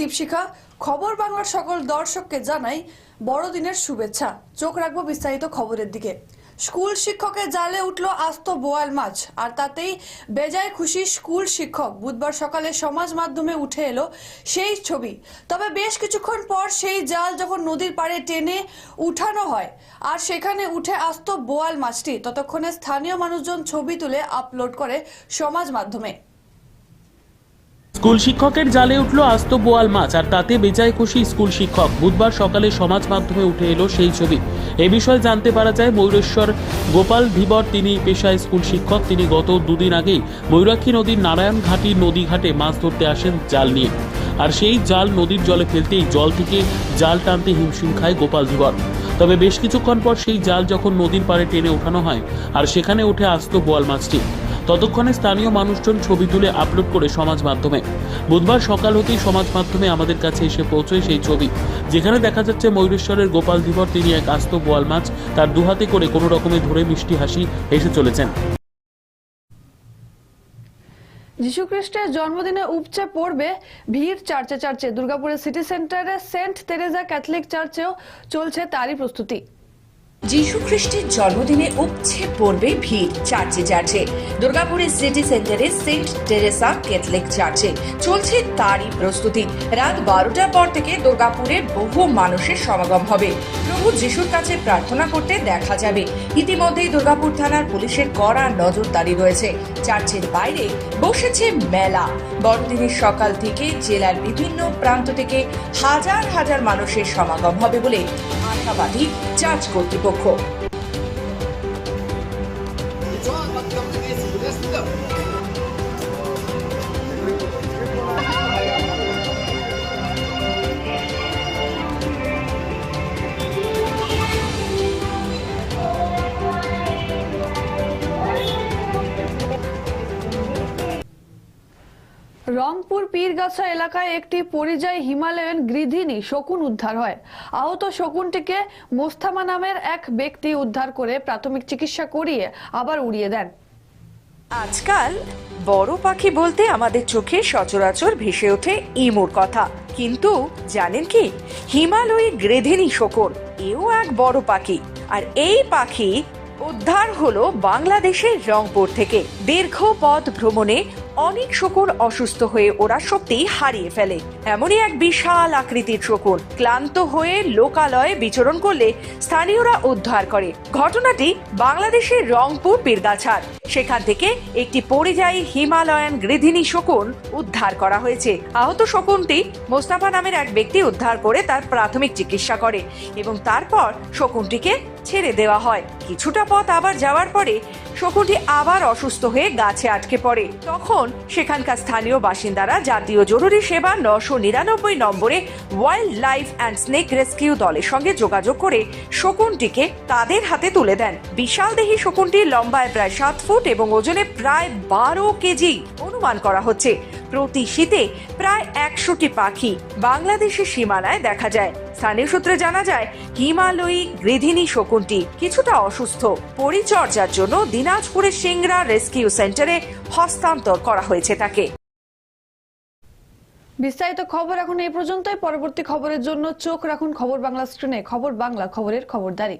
দীপশিখা। খবর বাংলার সকল দর্শককে জানাই বড়দিনের শুভেচ্ছা। চোখ রাখব বিস্তারিত খবরের দিকে। স্কুল শিক্ষকের জালে উঠল আস্ত বোয়াল মাছ, আর তাতেই বেজায় খুশি স্কুল শিক্ষক। বুধবার সকালে সমাজ মাধ্যমে উঠে এলো সেই ছবি। তবে বেশ কিছুক্ষণ পর সেই জাল যখন নদীর পাড়ে টেনে উঠানো হয়, আর সেখানে উঠে আসতো বোয়াল মাছটি, ততক্ষণে স্থানীয় মানুষজন ছবি তুলে আপলোড করে সমাজ মাধ্যমে। স্কুল শিক্ষকের জালে উঠল আস্ত বোয়াল মাছ, আর তাতে বেজায় খুশি স্কুল শিক্ষক। বুধবার সকালে সমাজ মাধ্যমে উঠে এলো সেই ছবি। এ বিষয়ে জানতে পারা যায়, ময়ূরেশ্বর গোপাল ধীবর, তিনি পেশায় স্কুল শিক্ষক। তিনি গত দুদিন আগেই ময়ূরাক্ষী নদীর নারায়ণ ঘাটি নদী ঘাটে মাছ ধরতে আসেন জাল নিয়ে। আর সেই জাল নদীর জলে ফেলতেই জল থেকে জাল টানতে হিমশিম খায় গোপাল ধীবর। তবে বেশ কিছুক্ষণ পর সেই জাল যখন নদীর পাড়ে টেনে ওঠানো হয়, আর সেখানে উঠে আসতো বোয়াল মাছটি। ততক্ষণে স্থানীয় মানুষজন ছবি তুলে আপলোড করে সমাজ মাধ্যমে। বুধবার সকাল হতেই সমাজ মাধ্যমে আমাদের কাছে এসে পৌঁছয় সেই ছবি। যেখানে দেখা যাচ্ছে ময়ূরেশ্বরের গোপাল ধীবর, তিনি এক আস্ত বোয়াল মাছ, তার দুহাতে করে কোনো রকমে ধরে মিষ্টি হাসি হেসে চলেছেন। যীশুখ্রিস্টের জন্মদিনে উপচে পড়বে ভিড় চার্চে চার্চে। দুর্গাপুরের সিটি সেন্টারে সেন্ট তেরেজা ক্যাথলিক চার্চেও চলছে তারই প্রস্তুতি। যীশু খ্রিস্টের জন্মদিনে উপচে পড়বে ভিড়, চার্চে চার্চে দুর্গাপুরের সিটি সেন্টারে সেন্ট টেরেসা ক্যাথলিক চার্চে চলছে তারই প্রস্তুতি। রাত বারোটার পর থেকে দুর্গাপুরের বহু মানুষের সমাগম হবে। প্রভু যিশুর কাছে প্রার্থনা করতে দেখা যাবে। ইতিমধ্যেই দুর্গাপুর থানার পুলিশের কড়া নজরদারি রয়েছে। চার্চের বাইরে বসেছে মেলা। বড়দিনের সকাল থেকে জেলার বিভিন্ন প্রান্ত থেকে হাজার হাজার মানুষের সমাগম হবে বলে আশাবাদী চার্চ কর্তৃপক্ষ। 넣고. রংপুর পীরগাছা এলাকায় একটি পরিযায়ী হিমালয়ান গৃধিনী শকুন উদ্ধার হয়। আহত শকুনটিকে মোস্তামা নামের এক ব্যক্তি উদ্ধার করে প্রাথমিক চিকিৎসা করিয়ে আবার উড়িয়ে দেন। আজকাল বড় পাখি বলতে আমাদের চোখে সচরাচর ভেসে ওঠে ইমুর কথা। কিন্তু জানেন কি? হিমালয়ী গ্রেধিনী শকুন, এও এক বড় পাখি। আর এই পাখি উদ্ধার হলো বাংলাদেশের রংপুর থেকে। দীর্ঘ পথ ভ্রমণে অনেক শকুন অসুস্থ হয়ে ওরা শক্তি হারিয়ে ফেলে। এমনই এক বিশাল আকৃতির শকুন। ক্লান্ত হয়ে লোকালয়ে বিচরণ করলে স্থানীয়রা উদ্ধার করে। ঘটনাটি বাংলাদেশের রংপুর পীরগাছার। সেখান থেকে একটি পরিযায়ী হিমালয়ান গৃধিনী শকুন উদ্ধার করা হয়েছে। আহত শকুনটি মোস্তাফা নামের এক ব্যক্তি উদ্ধার করে তার প্রাথমিক চিকিৎসা করে এবং তারপর শকুনটিকে ছেড়ে দেওয়া হয়। কিছুটা পথ আবার যাওয়ার পরে শকুনটি আবার অসুস্থ হয়ে গাছে আটকে পড়ে। তখন সেখানকার স্থানীয় বাসিন্দারা জাতীয় জরুরি সেবা নশো নিরানব্বই নম্বরে wildlife and snake rescue দলের সঙ্গে যোগাযোগ করে শকুনটিকে তাদের হাতে তুলে দেন। বিশাল দেহী শকুনটি লম্বায় প্রায় সাত ফুট এবং ওজনে প্রায় বারো কেজি অনুমান করা হচ্ছে। প্রতি শীতে প্রায় একশোটি পাখি বাংলাদেশের সীমানায় দেখা যায়। স্থানীয় সূত্রে জানা যায়, হিমালয়ী গৃধিনী শকুনটি কিছুটা অসুস্থ। পরিচর্যার জন্য দিনাজপুরের সিংড়া রেস্কিউ সেন্টারে হস্তান্তর করা হয়েছে তাকে। বিস্তারিত খবর এখন এই পর্যন্তই। পরবর্তী খবরের জন্য চোখ রাখুন খবর বাংলা স্ক্রিনে। খবর বাংলা খবরের খবরদারি।